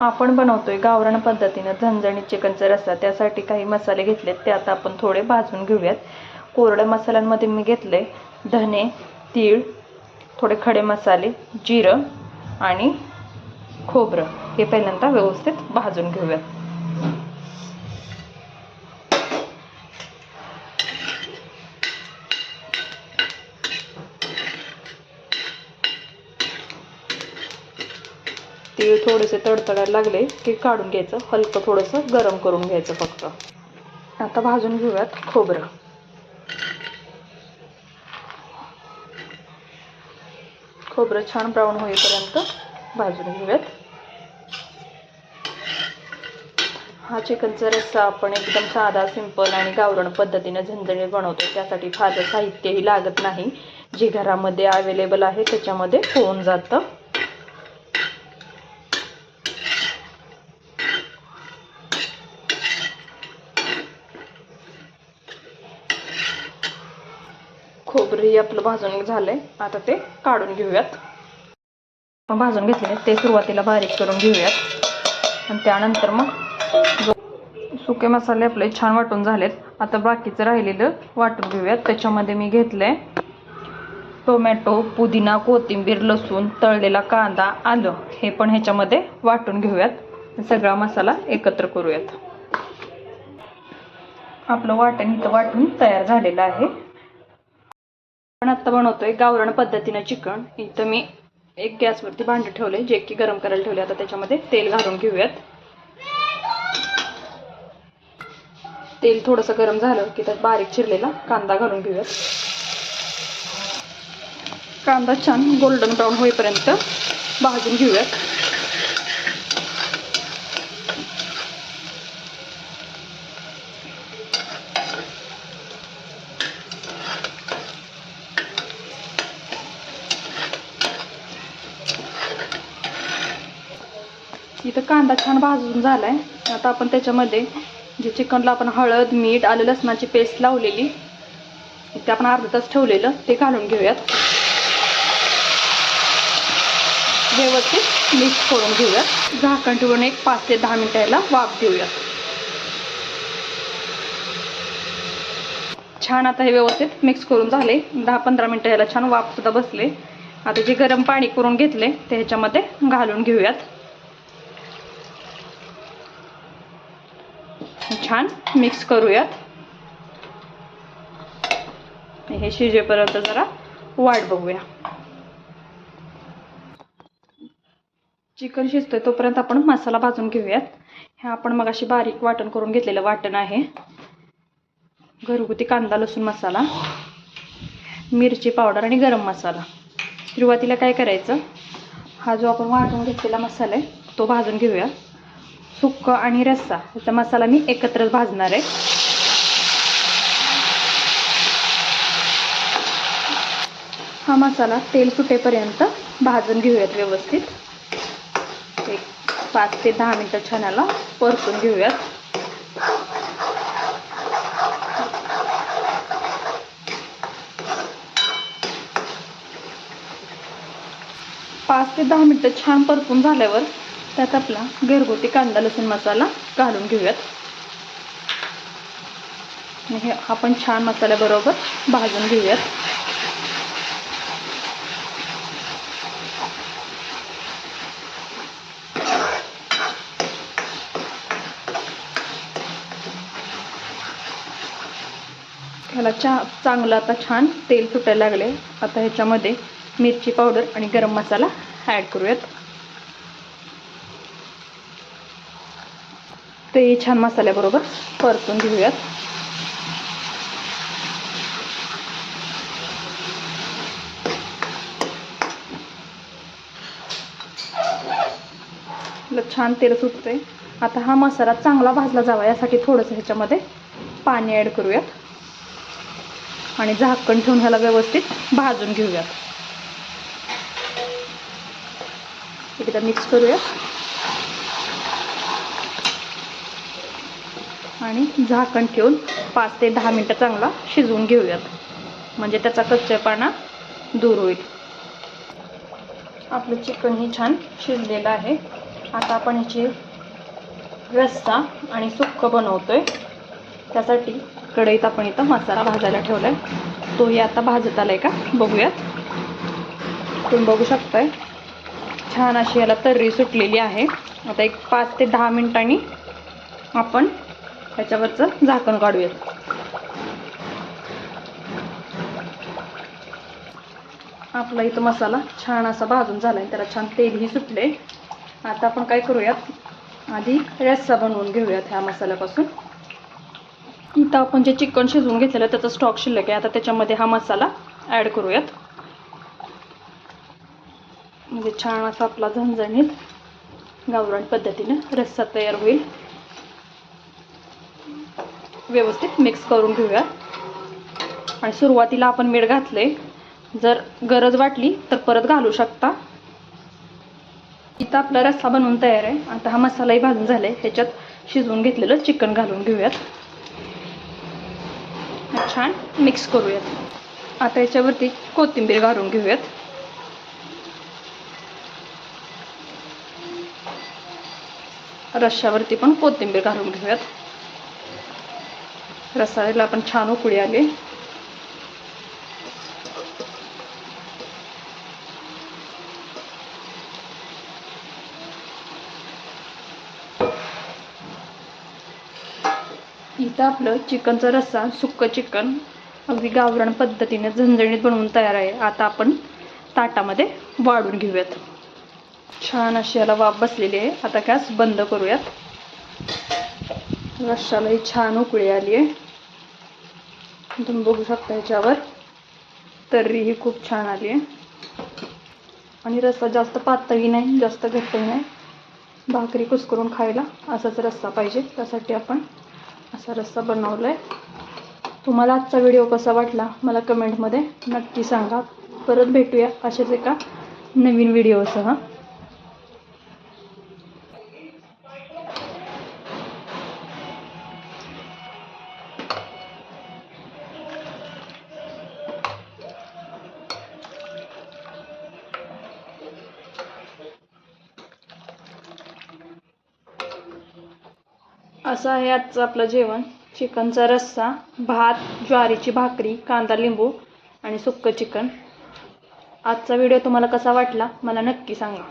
आपण बनवतोय गावरान पद्धतीनं झणझणीत चिकनचा रस्सा. त्यासाठी काही मसाले घेतलेत ते आता आपण थोडे भाजून घेऊयात. कोरड्या मसाल्यांमध्ये मी घेतले धने तीळ थोडे खडे मसाले जिरं आणि खोबरं. हे पहिल्यांदा व्यवस्थित भाजून घेऊयात. तीळ थोडेसे तडतडायला लागले की काढून घ्यायचं हलकं थोडंसं गरम करून घ्यायचं फक्त. आता भाजून घेऊयात खोबरं. खोबरं छान ब्राऊन होईपर्यंत भाजून घेऊयात. हा चिकनचा रस्सा आपण एकदम साधा सिंपल आणि गावरण पद्धतीने झणझणीत बनवतो त्यासाठी फारसं साहित्यही लागत नाही. जे घरामध्ये अवेलेबल आहे त्याच्यामध्ये होऊन जातं. खोबरंही आपलं भाजून झालंय. आता ते काढून घेऊयात. भाजून घेतले ते सुरुवातीला बारीक करून घेऊयात. आणि त्यानंतर मग सुके मसाले आपले छान वाटून झालेत आता बाकीचं राहिलेलं वाटून घेऊयात. त्याच्यामध्ये मी घेतलंय टोमॅटो पुदिना कोथिंबीर लसूण तळलेला कांदा आलं हे पण ह्याच्यामध्ये वाटून घेऊयात. सगळा मसाला एकत्र करूयात. आपलं वाटण इथं वाटून तयार झालेलं आहे. आपण आत्ता बनवतोय गावरण पद्धतीनं चिकन. इथं मी एक गॅसवरती भांडं ठेवले जे की गरम करायला ठेवले आता त्याच्यामध्ये तेल घालून घेऊयात. तेल थोडंसं गरम झालं की त्यात बारीक चिरलेला कांदा घालून घेऊयात. कांदा छान गोल्डन ब्राऊन होईपर्यंत भाजून घेऊयात. इथं कांदा छान भाजून झाला आहे आता आपण त्याच्यामध्ये जे चिकनला आपण हळद मीठ आलं लसणाची पेस्ट लावलेली ते आपण अर्धा तास ठेवलेलं ते घालून घेऊयात. व्यवस्थित मिक्स करून घेऊयात. झाकण ठेवून एक पाच ते दहा मिनिटाला वाफ देऊयात. छान आता हे व्यवस्थित मिक्स करून झाले. दहा पंधरा मिनटं याला छान वाफसुद्धा बसले. आता जे गरम पाणी करून घेतले ते ह्याच्यामध्ये घालून घेऊयात. छान. मिक्स करूयात. हे शिजेपर्यंत जरा वाट बघूया. चिकन शिजतोय तोपर्यंत आपण मसाला भाजून घेऊयात. हे आपण मग अशी बारीक वाटण करून घेतलेलं वाटण आहे. घरगुती कांदा लसूण मसाला मिरची पावडर आणि गरम मसाला. सुरुवातीला काय करायचं? हा जो आपण वाटून घेतलेला मसाला आहे तो भाजून घेऊया सुक्क आणि रस्सा याचा मसाला मी एकत्रच भाजणार आहे. हा मसाला तेल सुटेपर्यंत भाजून घेऊयात व्यवस्थित. एक पाच ते दहा मिनटं छान याला परतून घेऊयात. पाच ते दहा मिनटं छान परतून झाल्यावर त्यात आपला घरगुती कांदा लसूण मसाला घालून घेऊयात. हे आपण छान मसाल्याबरोबर भाजून घेऊयात. ह्याला चा चांगलं आता छान तेल सुटायला लागले. आता ह्याच्यामध्ये मिरची पावडर आणि गरम मसाला ॲड करूयात. ते छान मसाल्याबरोबर परतून घेऊयात. छान तेल सुटतंय. आता हा मसाला चांगला भाजला जावा यासाठी थोडंसं ह्याच्यामध्ये पाणी ॲड करूयात. आणि झाकण ठेवून ह्याला व्यवस्थित भाजून घेऊयात. एकदा मिक्स करूयात. आणि झाकण ठेवून पाच ते दहा मिनटं चांगला शिजवून घेऊयात. म्हणजे त्याचा कच्चेपणा दूर होईल. आपलं चिकनही छान शिजलेलं आहे. आता आपण ह्याची रस्सा आणि सुक्क बनवतोय. त्यासाठी कढईत आपण इथं मसाला भाजायला ठेवलाय. तोही आता भाजत आलाय का? बघूयात. तुम्ही बघू शकताय. छान अशी याला तर्री सुटलेली आहे. आता एक पाच ते दहा मिनिटांनी आपण त्याच्यावरचं झाकण काढूयात आपला इथं मसाला छान असा भाजून झाला आहे त्याला छान तेलही सुटले आता आपण काय करूयात? आधी रस्सा बनवून घेऊयात ह्या मसाल्यापासून. इथं आपण जे चिकन शिजवून घेतलेलं त्याचा स्टॉक शिल्लक आहे. आता त्याच्यामध्ये हा मसाला ॲड करूयात. म्हणजे छान असा आपला झणझणीत गावरान पद्धतीनं रस्सा तयार होईल. व्यवस्थित मिक्स करून घेऊया. आणि सुरुवातीला आपण मीठ घातले जर गरज वाटली तर परत घालू शकता. इथं आपला रस्सा बनवून तयार आहे. आता हा मसालाही भाजून झालाय. ह्याच्यात शिजवून घेतलेलं चिकन घालून घेऊयात. छान मिक्स करूयात. आता याच्यावरती कोथिंबीर घालून घेऊयात. रश्श्यावरती पण कोथिंबीर घालून घेऊयात. रसाळ्याला आपण छान उकळी आली. इथं आपलं चिकनचा रस्सा सुक्क चिकन अगदी गावरण पद्धतीने झणझणीत बनवून तयार आहे. आता आपण ताटामध्ये वाढून घेऊयात. छान अशी याला वाफ बसलेली आहे. आता गॅस बंद करूयात. रश्शालाही छान उकळी आली आहे. तुम्ही बघू शकता याच्यावर. तर्रीही खूप छान आली आहे. आणि रस्सा जास्त पातळही नाही जास्त घट्टही नाही. भाकरी कुस्करून खायला असाच रस्सा पाहिजे. त्यासाठी आपण असा रस्सा बनवला आहे तुम्हाला आजचा व्हिडिओ कसा वाटला मला कमेंटमध्ये नक्की सांगा. परत भेटूया अशाच एका नवीन व्हिडिओसह. असं आहे आजचं आपलं जेवण. चिकनचा रस्सा भात ज्वारीची भाकरी कांदा लिंबू आणि सुक्कं चिकन. आजचा व्हिडिओ तुम्हाला कसा वाटला मला नक्की सांगा.